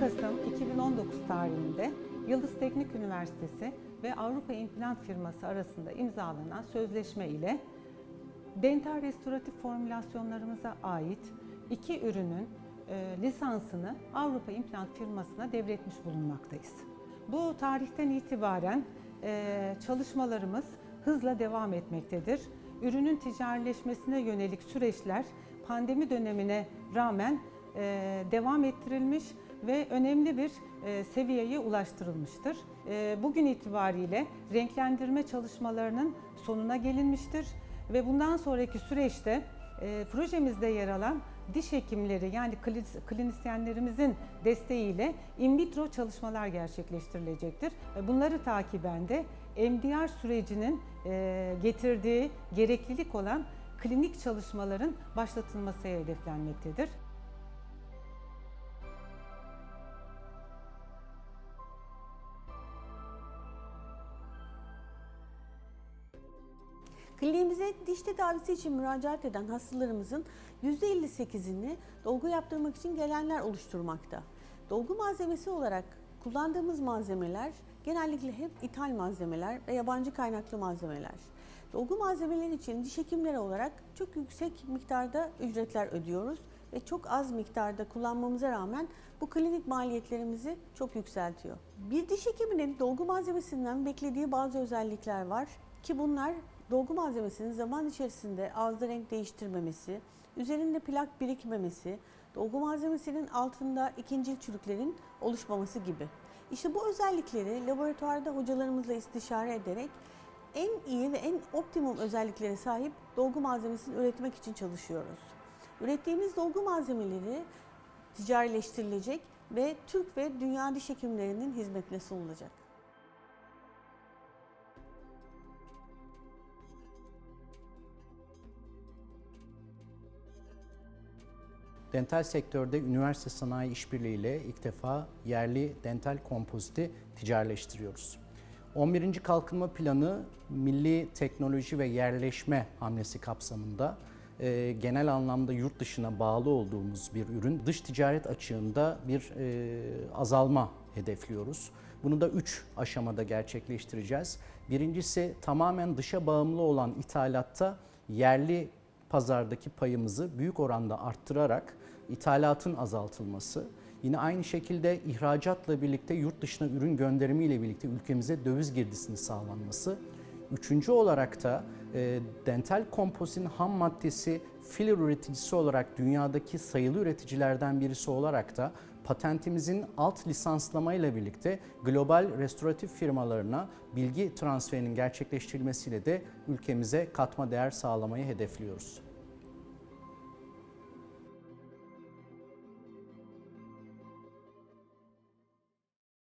2021'de Yıldız Teknik Üniversitesi ve Avrupa İmplant firması arasında imzalanan sözleşme ile dental restoratif formülasyonlarımıza ait iki ürünün e, lisansını Avrupa İmplant firmasına devretmiş bulunmaktayız. Bu tarihten itibaren e, çalışmalarımız hızla devam etmektedir. Ürünün ticarileşmesine yönelik süreçler pandemi dönemine rağmen e, devam ettirilmiş ve önemli bir e, seviyeye ulaştırılmıştır. E, bugün itibariyle renklendirme çalışmalarının sonuna gelinmiştir ve bundan sonraki süreçte e, projemizde yer alan diş hekimleri yani kli- klinisyenlerimizin desteğiyle in vitro çalışmalar gerçekleştirilecektir. Bunları takiben de MDR sürecinin getirdiği gereklilik olan klinik çalışmaların başlatılması hedeflenmektedir. Kliniğimize diş tedavisi için müracaat eden hastalarımızın %58'ini dolgu yaptırmak için gelenler oluşturmakta. Dolgu malzemesi olarak kullandığımız malzemeler genellikle hep ithal malzemeler ve yabancı kaynaklı malzemeler. Dolgu malzemeleri için diş hekimleri olarak çok yüksek miktarda ücretler ödüyoruz ve çok az miktarda kullanmamıza rağmen bu klinik maliyetlerimizi çok yükseltiyor. Bir diş hekiminin dolgu malzemesinden beklediği bazı özellikler var ki bunlar dolgu malzemesinin zaman içerisinde ağızda renk değiştirmemesi, üzerinde plak birikmemesi, dolgu malzemesinin altında ikincil çürüklerin oluşmaması gibi. İşte bu özellikleri laboratuvarda hocalarımızla istişare ederek en iyi ve en optimum özelliklere sahip dolgu malzemesini üretmek için çalışıyoruz. Ürettiğimiz dolgu malzemeleri ticarileştirilecek ve Türk ve dünya diş hekimlerinin hizmetine sunulacak. Dental sektörde üniversite sanayi işbirliğiyle ilk defa yerli dental kompoziti ticarileştiriyoruz. 11. Kalkınma Planı milli teknoloji ve yerleşme hamlesi kapsamında e, genel anlamda yurt dışına bağlı olduğumuz bir ürün dış ticaret açığında bir e, azalma hedefliyoruz. Bunu da 3 aşamada gerçekleştireceğiz. Birincisi tamamen dışa bağımlı olan ithalatta yerli pazardaki payımızı büyük oranda arttırarak ithalatın azaltılması, yine aynı şekilde ihracatla birlikte yurt dışına ürün gönderimi ile birlikte ülkemize döviz girdisinin sağlanması, Üçüncü olarak da e, dental kompozitin ham maddesi filler üreticisi olarak dünyadaki sayılı üreticilerden birisi olarak da patentimizin alt lisanslamayla birlikte global restoratif firmalarına bilgi transferinin gerçekleştirilmesiyle de ülkemize katma değer sağlamayı hedefliyoruz.